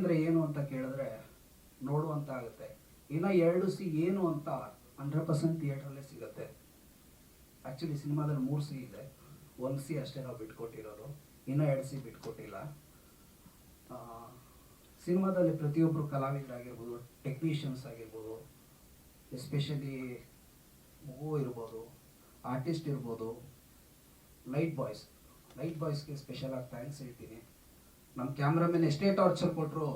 ಅಂದರೆ ಏನು ಅಂತ ಕೇಳಿದ್ರೆ ನೋಡುವಂತ ಆಗುತ್ತೆ ಇನ್ನು ಎರಡು ಸಿ ಏನು ಅಂತ ಹಂಡ್ರೆಡ್ ಪರ್ಸೆಂಟ್ ಥಿಯೇಟ್ರಲ್ಲೇ ಸಿಗುತ್ತೆ. ಆ್ಯಕ್ಚುಲಿ ಸಿನಿಮಾದಲ್ಲಿ ಮೂರು ಸಿ ಇದೆ. ಒಂದು ಸಿ ಅಷ್ಟೇ ನಾವು ಬಿಟ್ಕೊಟ್ಟಿರೋದು. ಇನ್ನೂ ಎರಡು ಸಿ ಬಿಟ್ಕೊಟ್ಟಿಲ್ಲ. ಸಿನಿಮಾದಲ್ಲಿ ಪ್ರತಿಯೊಬ್ಬರು ಕಲಾವಿದರಾಗಿರ್ಬೋದು, ಟೆಕ್ನಿಷಿಯನ್ಸ್ ಆಗಿರ್ಬೋದು, ಎಸ್ಪೆಷಲಿ ಮಗು ಇರ್ಬೋದು, ಆರ್ಟಿಸ್ಟ್ ಇರ್ಬೋದು, ಲೈಟ್ ಬಾಯ್ಸ್. ಲೈಟ್ ಬಾಯ್ಸ್ಗೆ ಸ್ಪೆಷಲಾಗಿ ಥ್ಯಾಂಕ್ಸ್ ಹೇಳ್ತೀನಿ. ನಮ್ಮ ಕ್ಯಾಮ್ರಾಮನ್ ಎಷ್ಟೇ ಟಾರ್ಚರ್ ಕೊಟ್ಟರು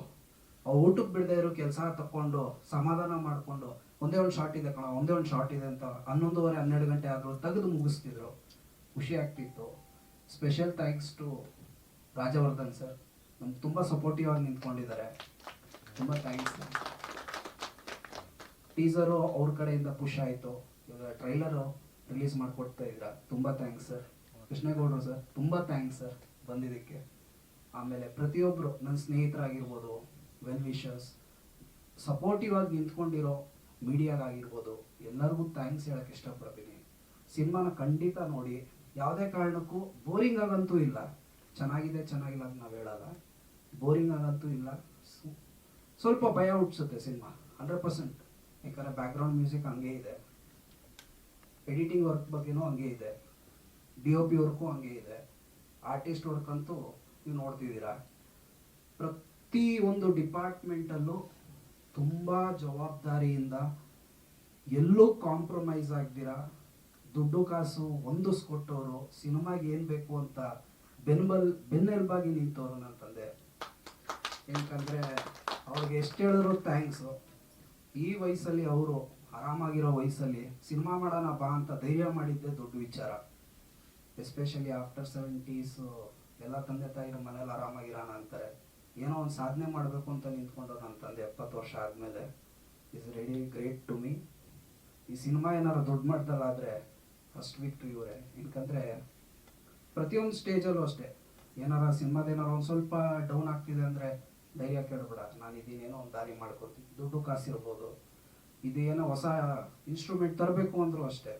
ಅವ್ರು ಊಟಕ್ಕೆ ಬಿಡದೆ ಇರೋ ಕೆಲಸ ತಕೊಂಡು ಸಮಾಧಾನ ಮಾಡಿಕೊಂಡು, ಒಂದೇ ಒಂದು ಶಾರ್ಟ್ ಇದೆ ಕಣ, ಒಂದೇ ಒಂದು ಶಾರ್ಟ್ ಇದೆ ಅಂತ ಹನ್ನೊಂದುವರೆ, ಹನ್ನೆರಡು ಗಂಟೆ ಆದರೂ ತೆಗೆದು ಮುಗಿಸ್ತಿದ್ರು. ಖುಷಿ ಆಗ್ತಿತ್ತು. Special thanks to Rajavardhan sir ನಮ್ಗೆ ತುಂಬ ಸಪೋರ್ಟಿವ್ ಆಗಿ ನಿಂತ್ಕೊಂಡಿದ್ದಾರೆ. ತುಂಬ ಥ್ಯಾಂಕ್ಸ್ ಟೀಸರು ಅವ್ರ ಕಡೆಯಿಂದ ಪುಷ್ ಆಯಿತು. ಇವಾಗ ಟ್ರೈಲರು ರಿಲೀಸ್ ಮಾಡಿಕೊಡ್ತಾ ಇದ್ರ. ತುಂಬ ಥ್ಯಾಂಕ್ಸ್ ಸರ್ ಕೃಷ್ಣೇಗೌಡರು ಸರ್ ತುಂಬ ಥ್ಯಾಂಕ್ಸ್ ಸರ್ ಬಂದಿದ್ದಕ್ಕೆ. ಆಮೇಲೆ ಪ್ರತಿಯೊಬ್ಬರು ನನ್ನ ಸ್ನೇಹಿತರಾಗಿರ್ಬೋದು ವೆಲ್ ವಿಷರ್ಸ್ ಸಪೋರ್ಟಿವ್ ಆಗಿ ನಿಂತ್ಕೊಂಡಿರೋ ಮೀಡಿಯಾಗಾಗಿರ್ಬೋದು, ಎಲ್ಲರಿಗೂ ಥ್ಯಾಂಕ್ಸ್ ಹೇಳಕ್ಕೆ ಇಷ್ಟಪಡ್ತೀನಿ. ಸಿನಿಮಾನ ಖಂಡಿತ ನೋಡಿ, ಯಾವುದೇ ಕಾರಣಕ್ಕೂ ಬೋರಿಂಗ್ ಆಗಂತೂ ಇಲ್ಲ. ಚೆನ್ನಾಗಿದೆ, ಚೆನ್ನಾಗಿಲ್ಲ ಅಂತ ನಾವು ಹೇಳಲ್ಲ. ಬೋರಿಂಗ್ ಆಗಂತೂ ಇಲ್ಲ. ಸ್ವಲ್ಪ ಭಯ ಹುಟ್ಟಿಸುತ್ತೆ ಸಿನಿಮಾ ಹಂಡ್ರೆಡ್ ಪರ್ಸೆಂಟ್ ಯಾಕಂದರೆ ಬ್ಯಾಕ್ಗ್ರೌಂಡ್ ಮ್ಯೂಸಿಕ್ ಹಂಗೆ ಇದೆ. ಎಡಿಟಿಂಗ್ ವರ್ಕ್ ಬಗ್ಗೆನೂ ಹಂಗೆ ಇದೆ. ಡಿ ಒ ಪಿ ವರ್ಕು ಹಂಗೆ ಇದೆ. ಆರ್ಟಿಸ್ಟ್ ವರ್ಕ್ ಅಂತೂ ನೀವು ನೋಡ್ತಿದ್ದೀರಾ? ಪ್ರತಿ ಒಂದು ಡಿಪಾರ್ಟ್ಮೆಂಟಲ್ಲೂ ತುಂಬ ಜವಾಬ್ದಾರಿಯಿಂದ ಎಲ್ಲೂ ಕಾಂಪ್ರಮೈಸ್ ಆಗ್ದಿರಾ? ದುಡ್ಡು ಕಾಸು ಹೊಂದಿಸ್ಕೊಟ್ಟವರು ಸಿನಿಮಾಗೆ ಏನು ಬೇಕು ಅಂತ ಬೆನ್ಬಲ್, ಬೆನ್ನೆಲುಬಾಗಿ ನಿಂತವರು ನನ್ನ ತಂದೆ. ಏನಕ್ಕಂದರೆ ಅವ್ರಿಗೆ ಎಷ್ಟು ಹೇಳಿದ್ರು ಥ್ಯಾಂಕ್ಸು ಈ ವಯಸ್ಸಲ್ಲಿ ಅವರು, ಆರಾಮಾಗಿರೋ ವಯಸ್ಸಲ್ಲಿ ಸಿನಿಮಾ ಮಾಡೋಣ ಬಾ ಅಂತ ಧೈರ್ಯ ಮಾಡಿದ್ದೆ ದೊಡ್ಡ ವಿಚಾರ. ಎಸ್ಪೆಷಲಿ ಆಫ್ಟರ್ ಸೆವೆಂಟೀಸು ಎಲ್ಲ ತಂದೆ ತಾಯಿರ ಮನೇಲಿ ಆರಾಮಾಗಿರೋಣ ಅಂತಾರೆ. ಏನೋ ಒಂದು ಸಾಧನೆ ಮಾಡಬೇಕು ಅಂತ ನಿಂತ್ಕೊಂಡು ನನ್ನ ತಂದೆ ಎಪ್ಪತ್ತು ವರ್ಷ ಆದಮೇಲೆ. Is ready great to me ಈ ಸಿನಿಮಾ ಏನಾರು ದೊಡ್ಡ ಮಟ್ಟದಲ್ಲಾದರೆ ಫಸ್ಟ್ ವೀಕ್ ಟು ಇವರೇ. ಯಾಕಂದರೆ ಪ್ರತಿಯೊಂದು ಸ್ಟೇಜಲ್ಲೂ ಅಷ್ಟೇ. ಏನಾರ ಸಿನಿಮಾದ ಏನಾರು ಒಂದು ಸ್ವಲ್ಪ ಡೌನ್ ಆಗ್ತಿದೆ ಅಂದರೆ ಧೈರ್ಯ ಕೇಳಬೇಡ ನಾನು ಇದೇನೇನೋ ಒಂದು ದಾರಿ ಮಾಡ್ಕೊತೀನಿ ದುಡ್ಡು ಕಾಸಿರ್ಬೋದು. ಇದೇನೋ ಹೊಸ ಇನ್ಸ್ಟ್ರೂಮೆಂಟ್ ತರಬೇಕು ಅಂದರೂ ಅಷ್ಟೇ.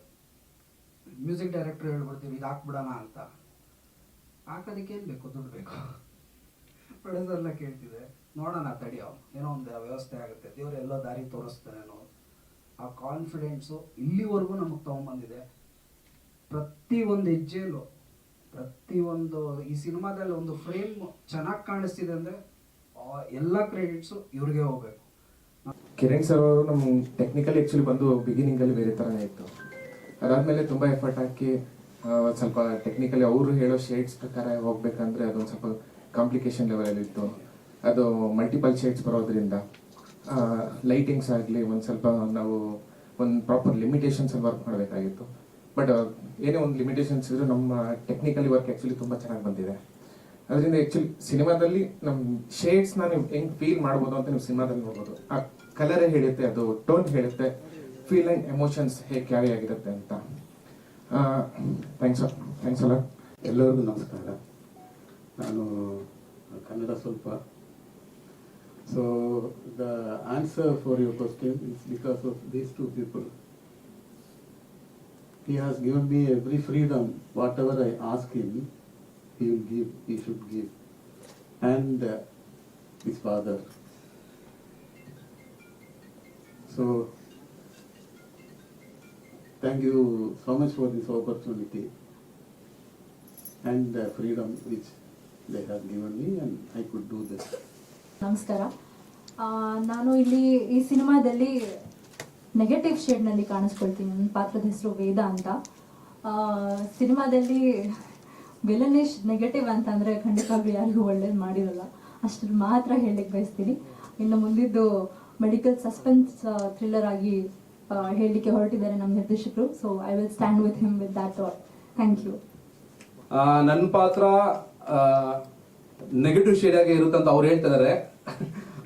ಮ್ಯೂಸಿಕ್ ಡೈರೆಕ್ಟರ್ ಹೇಳ್ಬಿಡ್ತೀವಿ, ಇದು ಹಾಕ್ಬಿಡೋಣ ಅಂತ. ಹಾಕೋದಕ್ಕೆ ಏನು ಬೇಕು ದುಡ್ಡು ಬೇಕು ಎಲ್ಲ ಕೇಳ್ತಿದೆ. ನೋಡೋಣ, ತಡಿಯೋ. ಏನೋ ಒಂದು ವ್ಯವಸ್ಥೆ ಆಗುತ್ತೆ. ದೇವ್ರು ಎಲ್ಲೋ ದಾರಿ ತೋರಿಸ್ತಾನೇನೋ ಆ ಕಾನ್ಫಿಡೆನ್ಸು ಇಲ್ಲಿವರೆಗೂ ನಮಗೆ ತೊಗೊಂಬಂದಿದೆ ಪ್ರತಿ ಒಂದು ಹೆಜ್ಜೆಯಲ್ಲೂ ಪ್ರತಿ ಒಂದು ಈ ಸಿನಿಮಾದಲ್ಲಿ ಒಂದು ಫ್ರೇಮ್ ಚೆನ್ನಾಗಿ ಕಾಣಿಸ್ತಿದೆ ಅಂದರೆ ಎಲ್ಲ ಕ್ರೆಡಿಟ್ಸು ಇವ್ರಿಗೆ ಹೋಗ್ಬೇಕು. ಕಿರಣ್ ಸರ್ ಅವರು ನಮ್ಮ ಟೆಕ್ನಿಕಲ್ ಆ್ಯಕ್ಚುಲಿ ಬಂದು ಬಿಗಿನಿಂಗಲ್ಲಿ ಬೇರೆ ಥರನೇ ಇತ್ತು. ಅದಾದಮೇಲೆ ತುಂಬ ಎಫರ್ಟ್ ಹಾಕಿ ಸ್ವಲ್ಪ ಟೆಕ್ನಿಕಲಿ ಅವರು ಹೇಳೋ ಶೇಡ್ಸ್ ಪ್ರಕಾರ ಹೋಗ್ಬೇಕಂದ್ರೆ ಅದೊಂದು ಸ್ವಲ್ಪ ಕಾಂಪ್ಲಿಕೇಶನ್ ಲೆವೆಲಲ್ಲಿ ಇತ್ತು. ಅದು ಮಲ್ಟಿಪಲ್ ಶೇಡ್ಸ್ ಬರೋದ್ರಿಂದ ಲೈಟಿಂಗ್ಸ್ ಆಗಲಿ ಒಂದು ಸ್ವಲ್ಪ ನಾವು ಒಂದು ಪ್ರಾಪರ್ ಲಿಮಿಟೇಷನ್ಸಲ್ಲಿ ವರ್ಕ್ ಮಾಡಬೇಕಾಗಿತ್ತು. ಬಟ್ ಏನೇ ಒಂದು ಲಿಮಿಟೇಷನ್ಸ್ ಇದ್ರೂ ನಮ್ಮ ಟೆಕ್ನಿಕಲಿ ವರ್ಕ್ ಆ್ಯಕ್ಚುಲಿ ತುಂಬ ಚೆನ್ನಾಗಿ ಬಂದಿದೆ. ಅದರಿಂದ ಆ್ಯಕ್ಚುಲಿ ಸಿನಿಮಾದಲ್ಲಿ ನಮ್ಮ ಶೇಡ್ಸ್ನ ನೀವು ಹೆಂಗ್ ಫೀಲ್ ಮಾಡ್ಬೋದು ಅಂತ ನೀವು ಸಿನಿಮಾದಲ್ಲಿ ನೋಡ್ಬೋದು. ಆ ಕಲರೇ ಹೇಳುತ್ತೆ, ಅದು ಟೋನ್ ಹೇಳುತ್ತೆ ಫೀಲ್ ಆ್ಯಂಡ್ ಎಮೋಷನ್ಸ್ ಹೇಗೆ ಕ್ಯಾರಿ ಆಗಿರುತ್ತೆ ಅಂತ. ಥ್ಯಾಂಕ್ಸ್ ಥ್ಯಾಂಕ್ಸ್ ಅಲ್ಲ ಎಲ್ಲರಿಗೂ ನಮಸ್ಕಾರ ನಾನು ಕನ್ನಡ ಸ್ವಲ್ಪ so the answer for your question is because of these two people he has given me every freedom whatever i ask him he will give he should give and uh, his father so thank you so much for this opportunity and uh, freedom which they have given me and I could do this. ನಮಸ್ಕಾರ. ನಾನು ಇಲ್ಲಿ ಈ ಸಿನಿಮಾದಲ್ಲಿ negative ಶೇಡ್ನಲ್ಲಿ ಕಾಣಿಸ್ಕೊಳ್ತೀನಿ. ನನ್ನ ಪಾತ್ರದ ಹೆಸರು ವೇದ ಅಂತ. ಸಿನಿಮಾದಲ್ಲಿ ವಿಲನಿಶ್ ನೆಗೆಟಿವ್ ಅಂತ ಅಂದರೆ ಖಂಡಿತವಾಗ್ಲೂ ಯಾರಿಗೂ ಒಳ್ಳೇದು ಮಾಡಿರಲ್ಲ. ಅಷ್ಟ್ರ ಮಾತ್ರ ಹೇಳಲಿಕ್ಕೆ ಬಯಸ್ತೀನಿ. ಇನ್ನು ಮುಂದಿದ್ದು ಮೆಡಿಕಲ್ ಸಸ್ಪೆನ್ಸ್ ಥ್ರಿಲ್ಲರ್ ಆಗಿ ಹೇಳಲಿಕ್ಕೆ ಹೊರಟಿದ್ದಾರೆ ನಮ್ಮ ನಿರ್ದೇಶಕರು. So I will stand with him with that all thank you ನನ್ನ ಪಾತ್ರ ನೆಗೆಟಿವ್ ಶೇಡ್ ಆಗಿ ಇರುತ್ತೆ ಅಂತ ಅವ್ರು ಹೇಳ್ತಿದ್ದಾರೆ.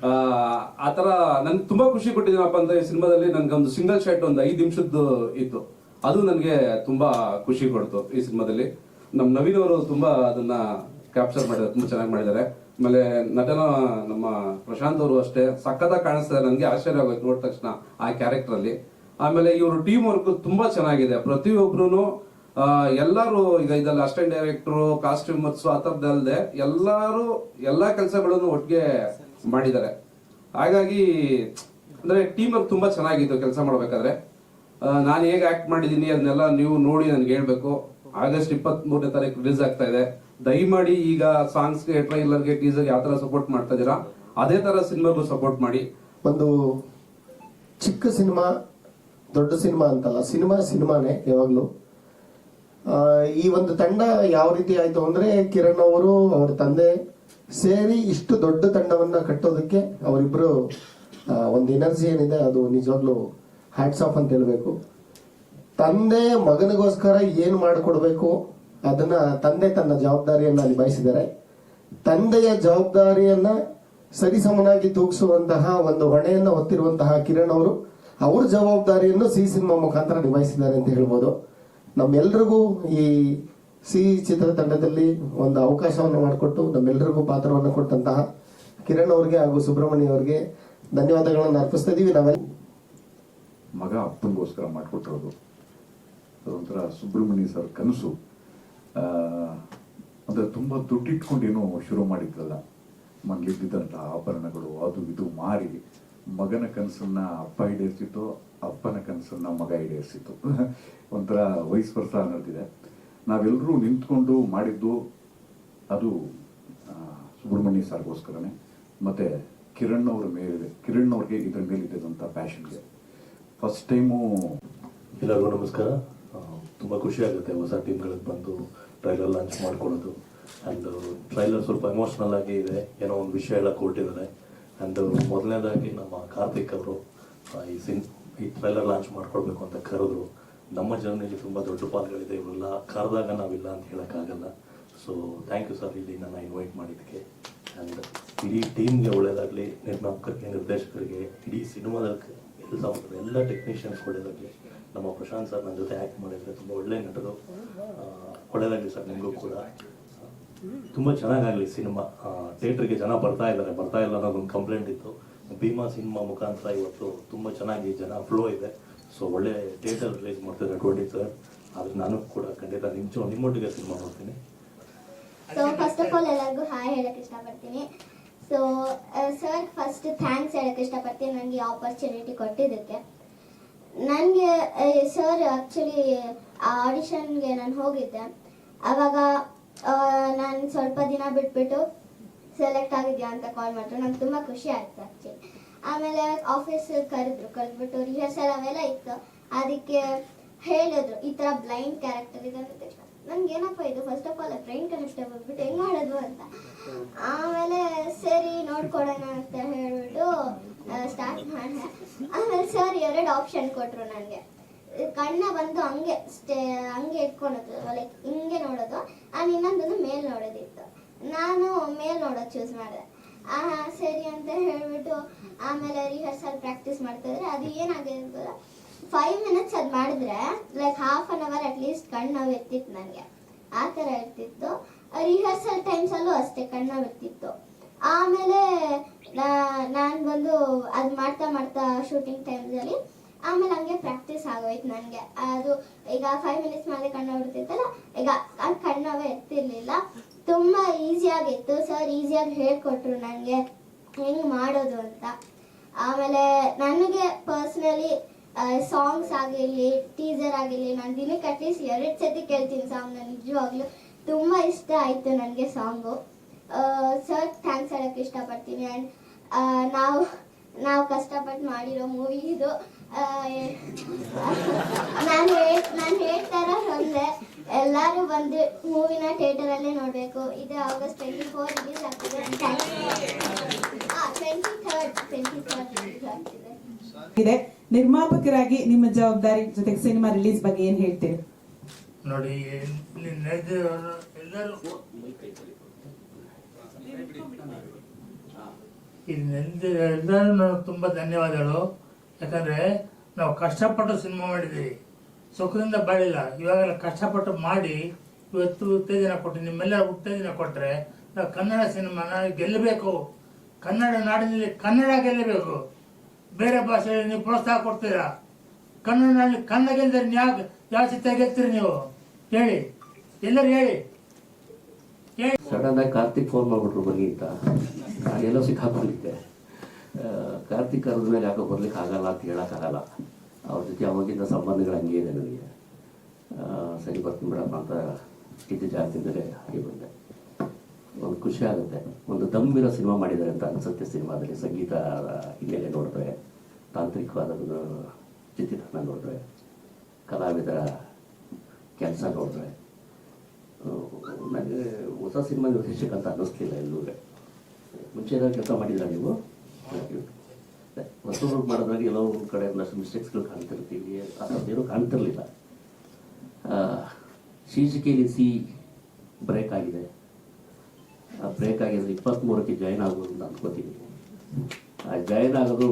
ಆ, ತರ ನನ್ಗೆ ತುಂಬಾ ಖುಷಿ ಕೊಟ್ಟಿದ್ದೀನಪ್ಪ ಅಂತ ಈ ಸಿನಿಮಾದಲ್ಲಿ ನನ್ಗೆ ಒಂದು ಸಿಂಗಲ್ ಶಾಟ್ ಒಂದು ಐದು ನಿಮಿಷದ್ದು ಇತ್ತು. ಅದು ನನಗೆ ತುಂಬಾ ಖುಷಿ ಕೊಡ್ತು ಈ ಸಿನಿಮಾದಲ್ಲಿ. ನಮ್ಮ ನವೀನ್ ಅವರು ತುಂಬಾ ಅದನ್ನ ಕ್ಯಾಪ್ಚರ್ ಮಾಡಿದ್ದಾರೆ ತುಂಬಾ ಚೆನ್ನಾಗಿ ಮಾಡಿದ್ದಾರೆ. ಆಮೇಲೆ ನಟನ ನಮ್ಮ ಪ್ರಶಾಂತ್ ಅವರು ಅಷ್ಟೇ. ಸಖತ್ತಾಗಿ ಕಾಣಿಸ್ತಾರೆ ನನಗೆ ಆಶ್ಚರ್ಯ ಆಗೋಯ್ತು ನೋಡಿದ ತಕ್ಷಣ ಆ ಕ್ಯಾರೆಕ್ಟರ್ ಅಲ್ಲಿ. ಆಮೇಲೆ ಇವರು ಟೀಮ್ ವರ್ಕ್ ತುಂಬಾ ಚೆನ್ನಾಗಿದೆ. ಪ್ರತಿಯೊಬ್ರು ಎಲ್ಲರೂ ಈಗ ಇದರಲ್ಲಿ ಅಸಿಸ್ಟೆಂಟ್ ಡೈರೆಕ್ಟರ್ ಕಾಸ್ಟ್ಯೂಮರ್ಸ್ ಆ ಥರದ್ದಲ್ಲದೆ ಎಲ್ಲರೂ ಎಲ್ಲಾ ಕೆಲಸಗಳನ್ನು ಒಟ್ಟಿಗೆ ಮಾಡಿದ್ದಾರೆ. ಹಾಗಾಗಿ, ಅಂದ್ರೆ ಟೀಮ್ ವರ್ಕ್ ತುಂಬ ಚೆನ್ನಾಗಿತ್ತು ಕೆಲಸ ಮಾಡಬೇಕಾದ್ರೆ. ನಾನು ಹೇಗೆ ಆಕ್ಟ್ ಮಾಡಿದ್ದೀನಿ ಅದನ್ನೆಲ್ಲ ನೀವು ನೋಡಿ ನನ್ಗೆ ಹೇಳಬೇಕು. ಆಗಸ್ಟ್ ಇಪ್ಪತ್ತ್ ಮೂರನೇ ತಾರೀಕು ರಿಲೀಸ್ ಆಗ್ತಾ ಇದೆ. ದಯಮಾಡಿ ಈಗ ಸಾಂಗ್ಸ್ಗೆ ಟ್ರೈಲರ್ಗೆ ಟೀಸರ್ಗೆ ಯಾವ ತರ ಸಪೋರ್ಟ್ ಮಾಡ್ತಾ ಇದೀರಾ ಅದೇ ತರ ಸಿನಿಮಾಗೂ ಸಪೋರ್ಟ್ ಮಾಡಿ. ಒಂದು ಚಿಕ್ಕ ಸಿನಿಮಾ ದೊಡ್ಡ ಸಿನಿಮಾ ಅಂತಲ್ಲ, ಸಿನಿಮಾ ಸಿನಿಮಾನೇ ಯಾವಾಗಲೂ. ಈ ಒಂದು ತಂಡ ಯಾವ ರೀತಿ ಆಯ್ತು ಅಂದ್ರೆ ಕಿರಣ್ ಅವರು, ಅವ್ರ ತಂದೆ ಸೇರಿ ಇಷ್ಟು ದೊಡ್ಡ ತಂಡವನ್ನು ಕಟ್ಟೋದಕ್ಕೆ ಅವರಿಬ್ಬರು ಒಂದು ಎನರ್ಜಿ ಏನಿದೆ ಅದು ನಿಜವಾಗ್ಲೂ ಹ್ಯಾಟ್ಸ್ ಆಫ್ ಅಂತ ಹೇಳಬೇಕು. ತಂದೆ ಮಗನಿಗೋಸ್ಕರ ಏನು ಮಾಡಿಕೊಡ್ಬೇಕು ಅದನ್ನ ತಂದೆ ತನ್ನ ಜವಾಬ್ದಾರಿಯನ್ನ ನಿಭಾಯಿಸಿದ್ದಾರೆ. ತಂದೆಯ ಜವಾಬ್ದಾರಿಯನ್ನ ಸರಿಸಮನಾಗಿ ತೂಗಿಸುವಂತಹ ಒಂದು ಹೊಣೆಯನ್ನ ಹೊತ್ತಿರುವಂತಹ ಕಿರಣ್ ಅವರು ಅವ್ರ ಜವಾಬ್ದಾರಿಯನ್ನು ಸಿ ಸಿನಿಮಾ ಮುಖಾಂತರ ನಿಭಾಯಿಸಿದ್ದಾರೆ ಅಂತ ಹೇಳ್ಬೋದು. ನಮ್ಮೆಲ್ರಿಗೂ ಈ ಸಿ ಚಿತ್ರತಂಡದಲ್ಲಿ ಒಂದು ಅವಕಾಶವನ್ನು ಮಾಡಿಕೊಟ್ಟು ನಮ್ಮೆಲ್ಲರಿಗೂ ಪಾತ್ರವನ್ನು ಕೊಟ್ಟಂತಹ ಕಿರಣ್ ಅವ್ರಿಗೆ ಹಾಗೂ ಸುಬ್ರಹ್ಮಣ್ಯ ಅವ್ರಿಗೆ ಧನ್ಯವಾದಗಳನ್ನು ಅರ್ಪಿಸ್ತಾ ಇದೀವಿ. ನಾವೆಲ್ಲ ಮಗ ಅಪ್ಪನಿಗೋಸ್ಕರ ಮಾಡಿಕೊಟ್ಟಿರೋದು. ಅದೊಂಥರ ಸುಬ್ರಹ್ಮಣ್ಯ ಸರ್ ಕನಸು. ಅಂದರೆ ತುಂಬ ದುಡ್ಡಿಟ್ಕೊಂಡೇನೋ ಶುರು ಮಾಡಿದ್ರಲ್ಲ. ಮನೇಲಿದ್ದಂಥ ಆಭರಣಗಳು, ಅದು ಇದು ಮಾರಿ ಮಗನ ಕನಸನ್ನ ಅಪ್ಪ ಈಡೇರಿಸಿತ್ತು, ಅಪ್ಪನ ಕನಸನ್ನ ಮಗ ಈಡೇರಿಸಿತ್ತು. ಒಂಥರ ವಯಸ್ಸು ವರ್ಷ ಅನ್ನೋದಿದೆ. ನಾವೆಲ್ಲರೂ ನಿಂತ್ಕೊಂಡು ಮಾಡಿದ್ದು ಅದು ಸುಬ್ರಹ್ಮಣ್ಯ ಸರ್ಗೋಸ್ಕರನೇ. ಮತ್ತೆ ಕಿರಣ್ ಅವ್ರ ಮೇಲೆ, ಕಿರಣ್ ಅವ್ರಿಗೆ ಇದ್ರ ಮೇಲೆ ಇದ್ದಂಥ ಪ್ಯಾಷನ್ಗೆ ಫಸ್ಟ್ ಟೈಮು ಎಲ್ಲರಿಗೂ ನಮಸ್ಕಾರ. ತುಂಬಾ ತುಂಬ ಖುಷಿ ಆಗುತ್ತೆ ಹೊಸ ಟೀಮ್ಗಳಿಗೆ ಬಂದು ಟ್ರೈಲರ್ ಲಾಂಚ್ ಮಾಡ್ಕೊಳ್ಳೋದು ಆ್ಯಂಡ್ ಟ್ರೈಲರ್ ಸ್ವಲ್ಪ ಎಮೋಷನಲ್ ಆಗಿ ಇದೆ. ಏನೋ ಒಂದು ವಿಷಯ ಎಲ್ಲ ಕೊಟ್ಟಿದ್ದಾರೆ ಆ್ಯಂಡ್ ಮೊದಲನೇದಾಗಿ ನಮ್ಮ ಕಾರ್ತಿಕ್ ಅವರು ಈ ಸಿನ್, ಈ ಟ್ರೈಲರ್ ಲಾಂಚ್ ಮಾಡ್ಕೊಳ್ಬೇಕು ಅಂತ ಕರೆದ್ರು. ನಮ್ಮ ಜರ್ನಿಲಿ ತುಂಬ ದೊಡ್ಡ ಪಾಲ್ಗಳಿದೆ. ಇವರೆಲ್ಲ ಕರೆದಾಗ ನಾವಿಲ್ಲ ಅಂತ ಹೇಳೋಕ್ಕಾಗಲ್ಲ. ಸೊ ಥ್ಯಾಂಕ್ ಯು ಸರ್ ಇಲ್ಲಿ ನನ್ನ ಇನ್ವೈಟ್ ಮಾಡಿದ್ದಕ್ಕೆ. ಆ್ಯಂಡ್ ಇಡೀ ಟೀಮ್ಗೆ ಒಳ್ಳೇದಾಗಲಿ ನಿರ್ಮಾಪಕರಿಗೆ ನಿರ್ದೇಶಕರಿಗೆ, ಇಡೀ ಕೆಲಸ ಮಾಡ್ತಾರೆ ಎಲ್ಲ ಟೆಕ್ನಿಷಿಯನ್ಸ್ ಒಳ್ಳೇದಾಗಲಿ. ನಮ್ಮ ಪ್ರಶಾಂತ್ ಸರ್ ನನ್ನ ಜೊತೆ ಆ್ಯಕ್ಟ್ ಮಾಡಿದರೆ ತುಂಬ ಒಳ್ಳೆ ನಟರು. ಒಳ್ಳೆಯದಾಗಲಿ ಸರ್ ನಿಮಗೂ ಕೂಡ. ತುಂಬ ಚೆನ್ನಾಗಾಗಲಿ ಸಿನಿಮಾ. ಥಿಯೇಟ್ರಿಗೆ ಜನ ಬರ್ತಾ ಇದ್ದಾರೆ. ಬರ್ತಾ ಇಲ್ಲ ಅನ್ನೋದೊಂದು ಕಂಪ್ಲೇಂಟ್ ಇತ್ತು. ಭೀಮಾ ಸಿನಿಮಾ ಮುಖಾಂತರ ಇವತ್ತು ತುಂಬ ಚೆನ್ನಾಗಿ ಜನ ಫ್ಲೋ ಇದೆ. ಸೊ ಒಳ್ಳೆ ಥಿಯೇಟರ್ ರಿಲೀಸ್ ಮಾಡ್ತಿದ್ದಾರೆ ಟ್ವೆಂಟಿ ಸರ್ ಆದರೆ ನಾನು ಕೂಡ ಖಂಡಿತ ನಿಮ್ಮ ನಿಮ್ಮೊಟ್ಟಿಗೆ ಸಿನಿಮಾ ನೋಡ್ತೀನಿ. ಸೊ ಫಸ್ಟ್ ಆಫ್ ಆಲ್ ಎಲ್ಲರಿಗೂ ಹಾಯ್ ಹೇಳಕ್ ಇಷ್ಟಪಡ್ತೀನಿ. ಸೊ ಸರ್ ಫಸ್ಟ್ ಥ್ಯಾಂಕ್ಸ್ ಹೇಳಕ್ಕೆ ಇಷ್ಟಪಡ್ತೀನಿ. ನನಗೆ ಆಪರ್ಚುನಿಟಿ ಕೊಟ್ಟಿದ್ದಕ್ಕೆ. ನನಗೆ ಸರ್ ಆ್ಯಕ್ಚುಲಿ ಆ ಆಡಿಷನ್ಗೆ ನಾನು ಹೋಗಿದ್ದೆ. ಆವಾಗ ನಾನು ಸ್ವಲ್ಪ ದಿನ ಬಿಟ್ಬಿಟ್ಟು ಸೆಲೆಕ್ಟ್ ಆಗಿದ್ಯಾ ಅಂತ ಕಾಲ್ ಮಾಡಿದ್ರು ನಂಗೆ ತುಂಬ ಖುಷಿ ಆಯ್ತು ಆ್ಯಕ್ಚುಲಿ ಆಮೇಲೆ ಆಫೀಸಲ್ಲಿ ಕರೆದ್ರು, ಕರೆದ್ಬಿಟ್ಟು ರಿಹರ್ಸಲ್ ಅವೆಲ್ಲ ಇತ್ತು. ಅದಕ್ಕೆ ಹೇಳಿದ್ರು, ಈ ಥರ ಬ್ಲೈಂಡ್ ಕ್ಯಾರೆಕ್ಟರ್ ಇದೆ ಅಂತ ನಂಗೆ ಏನಪ್ಪ ಇದು? First of all brain connect ಬಂದ್ಬಿಟ್ಟು ಹೆಂಗ್ ಮಾಡೋದು ಅಂತ. ಆಮೇಲೆ ಸರಿ, ನೋಡ್ಕೊಡೋಣ ಅಂತ ಹೇಳ್ಬಿಟ್ಟು ಸ್ಟಾರ್ಟ್ ಮಾಡಿದೆ. ಆಮೇಲೆ ಸರ್ ಎರಡು ಆಪ್ಷನ್ ಕೊಟ್ರು ನನಗೆ ಕಣ್ಣ ಬಂದು ಹಂಗೆ ಸ್ಟೇ, ಹಂಗೆ ಇಟ್ಕೊಳೋದು ಲೈಕ್ ಹಿಂಗೆ ನೋಡೋದು. ಆ್ಯಂಡ್ ಇನ್ನೊಂದೊಂದು ಮೇಲ್ ನೋಡೋದಿತ್ತು. ನಾನು ಮೇಲ್ ನೋಡೋದು ಚೂಸ್ ಮಾಡಿದೆ. ಆ, ಸರಿ ಅಂತ ಹೇಳ್ಬಿಟ್ಟು ಆಮೇಲೆ ರಿಹರ್ಸಲ್ ಪ್ರಾಕ್ಟೀಸ್ ಮಾಡ್ತಿದ್ರೆ ಅದು ಏನಾಗಿದೆ ಅಂತ ಫೈವ್ ಮಿನಿಟ್ಸ್ ಅದು ಮಾಡಿದ್ರೆ like half an hour at least ಕಣ್ಣು ಇರ್ತಿತ್ತು ನನಗೆ ಆ ಥರ ಇರ್ತಿತ್ತು. ರಿಹರ್ಸಲ್ ಟೈಮ್ಸಲ್ಲೂ ಅಷ್ಟೇ ಕಣ್ಣು ನೋವು ಇರ್ತಿತ್ತು. ಆಮೇಲೆ ನಾನು ಬಂದು ಅದು ಮಾಡ್ತಾ ಮಾಡ್ತಾ ಶೂಟಿಂಗ್ ಟೈಮ್ಸಲ್ಲಿ ಆಮೇಲೆ ಹಂಗೆ ಪ್ರಾಕ್ಟೀಸ್ ಆಗೋಯ್ತು ನನಗೆ. ಅದು ಈಗ ಫೈವ್ ಮಿನಿಟ್ಸ್ ಮಾಡಿ ಕಣ್ಣು ಬಿಡ್ತಿತ್ತಲ್ಲ ಈಗ ಅದು ಕಣ್ಣವೇ ಎತ್ತಿರಲಿಲ್ಲ. ತುಂಬ ಈಸಿಯಾಗಿತ್ತು ಸರ್ ಈಸಿಯಾಗಿ ಹೇಳ್ಕೊಟ್ರು ನನಗೆ. ಹೆಂಗೆ ಮಾಡೋದು ಅಂತ. ಆಮೇಲೆ ನನಗೆ ಪರ್ಸ್ನಲಿ ಸಾಂಗ್ಸ್ ಆಗಿರಲಿ ಟೀಸರ್ ಆಗಿರಲಿ, ನಾನು ದಿನಕ್ಕೆ ಅಟ್ಲೀಸ್ಟ್ ಎರಡು ಸತಿ ಕೇಳ್ತೀನಿ ಸಾಂಗ್ನ ನಿಜವಾಗ್ಲೂ ತುಂಬ ಇಷ್ಟ ಆಯಿತು ನನಗೆ ಸಾಂಗು ಸರ್ ಥ್ಯಾಂಕ್ಸ್ ಹೇಳೋಕ್ಕೆ ಇಷ್ಟಪಡ್ತೀನಿ. ಆ್ಯಂಡ್ ನಾವು ನಾವು ಕಷ್ಟಪಟ್ಟು ಮಾಡಿರೋ ಮೂವಿ ಇದು. ನಾನು ನಾನು ಹೇಳ್ತಾರ ಒಂದೆ ಎಲ್ಲರೂ ಬಂದು ಮೂವಿನ ಥಿಯೇಟರ್ ಅಲ್ಲೇ ನೋಡಬೇಕು. ಇದು ಆಗಸ್ಟ್ ಟ್ವೆಂಟಿ ಫೋರ್ ರಿಲೀಸ್ ಆಗ್ತಿದೆ twenty third twenty third release ಆಗ್ತಿದೆ. ಇದೆ. ನಿರ್ಮಾಪಕರಾಗಿ ನಿಮ್ಮ ಜವಾಬ್ದಾರಿ ಜೊತೆಗೆ ಸಿನಿಮಾ ರಿಲೀಸ್ ಬಗ್ಗೆ ಏನ್ ಹೇಳ್ತೀರಿ? ನೋಡಿ ಇಲ್ಲಿ ನಡೆದವರು ಎಲ್ಲರೂ ಇಲ್ಲಿ ನಡೆದ ಎಲ್ಲರೂ ತುಂಬಾ ಧನ್ಯವಾದಗಳು. ಯಾಕಂದರೆ ನಾವು ಕಷ್ಟಪಟ್ಟು ಸಿನಿಮಾ ಮಾಡಿದ್ದೀವಿ. ಸುಖದಿಂದ ಬಾಳಿಲ್ಲ. ಇವಾಗೆಲ್ಲ ಕಷ್ಟಪಟ್ಟು ಮಾಡಿ ಇವತ್ತು ಉತ್ತೇಜನ ಕೊಟ್ಟು, ನಿಮ್ಮೆಲ್ಲರ ಉತ್ತೇಜನ ಕೊಟ್ಟರೆ ನಾವು ಕನ್ನಡ ಸಿನಿಮಾನ ಗೆಲ್ಲಬೇಕು. ಕನ್ನಡ ನಾಡಿನಲ್ಲಿ ಕನ್ನಡ ಗೆಲ್ಲಬೇಕು. ಬೇರೆ ಭಾಷೆಯಲ್ಲಿ ನೀವು ಪ್ರೋತ್ಸಾಹ ಕೊಡ್ತೀರಾ? ಕನ್ನಡನಲ್ಲಿ ಕನ್ನಡ ಗೆಲ್ದರೆ ಯಾವ ಯಾವ ಚಿತ್ರ ಗೆಲ್ತೀರಿ ನೀವು? ಹೇಳಿ. ಎಲ್ಲರೂ ಹೇಳಿ. ಸಡನ್ ಆಗಿ ಕಾರ್ತಿಕ್ ಫೋನ್ ಮಾಡ್ಬಿಟ್ರು ಬನ್ನಿ ಅಂತ. ಎಲ್ಲೋ ಸಿಕ್ಕಾಕೊಂಡಿದ್ದೆ. ಕಾರ್ತಿಕ್ ಕರೆದ ಮೇಲೆ ಯಾಕೋ ಬರ್ಲಿಕ್ಕೆ ಆಗಲ್ಲ ಅಂತ ಹೇಳೋಕ್ಕಾಗಲ್ಲ ಅವ್ರ ಜೊತೆ ಅವಾಗಿಂದ ಸಂಬಂಧಗಳು ಹಂಗೆ ಇದೆ ನನಗೆ. ಸರಿ ಬರ್ತೀನಿ ಬಿಡಪ್ಪ ಅಂತ ಇದು ಜಾಸ್ತಿ ಅಂದರೆ ಹಾಗೆ ಬಂದೆ. ಒಂದು ಖುಷಿ ಆಗುತ್ತೆ. ಒಂದು ದಮ್ಮಿರೋ ಸಿನಿಮಾ ಮಾಡಿದ್ದಾರೆ ಅಂತ ಅನ್ಸುತ್ತೆ ಸಿನಿಮಾದಲ್ಲಿ. ಸಂಗೀತ ಹಿನ್ನೆಲೆ ನೋಡಿದ್ರೆ ತಾಂತ್ರಿಕವಾದ ಒಂದು ಚಿತ್ರೀಕರಣ ನೋಡಿದ್ರೆ, ಕಲಾವಿದರ ಕೆಲಸ ನೋಡಿದ್ರೆ ನನಗೆ ಹೊಸ ಸಿನಿಮಾ ನಿರ್ದೇಶಕ ಅಂತ ಅನ್ನಿಸ್ತಿಲ್ಲ ಎಲ್ಲೂ. ಮುಂಚೆ ಏನಾದ್ರು ಕೆಲಸ ಮಾಡಿದ್ರ ನೀವು? ಹೊಸರು ಮಾಡಿದಾಗ ಎಲ್ಲೋ ಕಡೆ ಒಂದಷ್ಟು ಮಿಸ್ಟೇಕ್ಸ್ಗಳು ಕಾಣ್ತಿರ್ತೀವಿ ಥರದ್ದೇನು ಕಾಣ್ತಿರ್ಲಿಲ್ಲ. ಶೀರ್ಷಿಕೆಯಲ್ಲಿ ಸಿ ಬ್ರೇಕ್ ಆಗಿದೆ. ಆ ಬ್ರೇಕ್ ಆಗಿದ್ರೆ ಇಪ್ಪತ್ತ್ಮೂರಕ್ಕೆ ಜಾಯ್ನ್ ಆಗೋದು ಅಂತ ಅನ್ಕೋತೀನಿ. ಆ ಜಾಯ್ನ್ ಆಗೋದು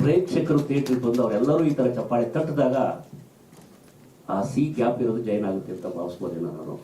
ಪ್ರೇಕ್ಷಕರು ಥಿಯೇಟ್ರಿಗೆ ಬಂದು ಅವರೆಲ್ಲರೂ ಈ ಥರ ಚಪ್ಪಾಳೆ ತಟ್ಟಿದಾಗ ಆ ಸಿ ಗ್ಯಾಪ್ ಇರೋದು ಜಾಯ್ನ್ ಆಗುತ್ತೆ ಅಂತ ಭಾವಿಸ್ಬೋದೇನೋ ನಾನು.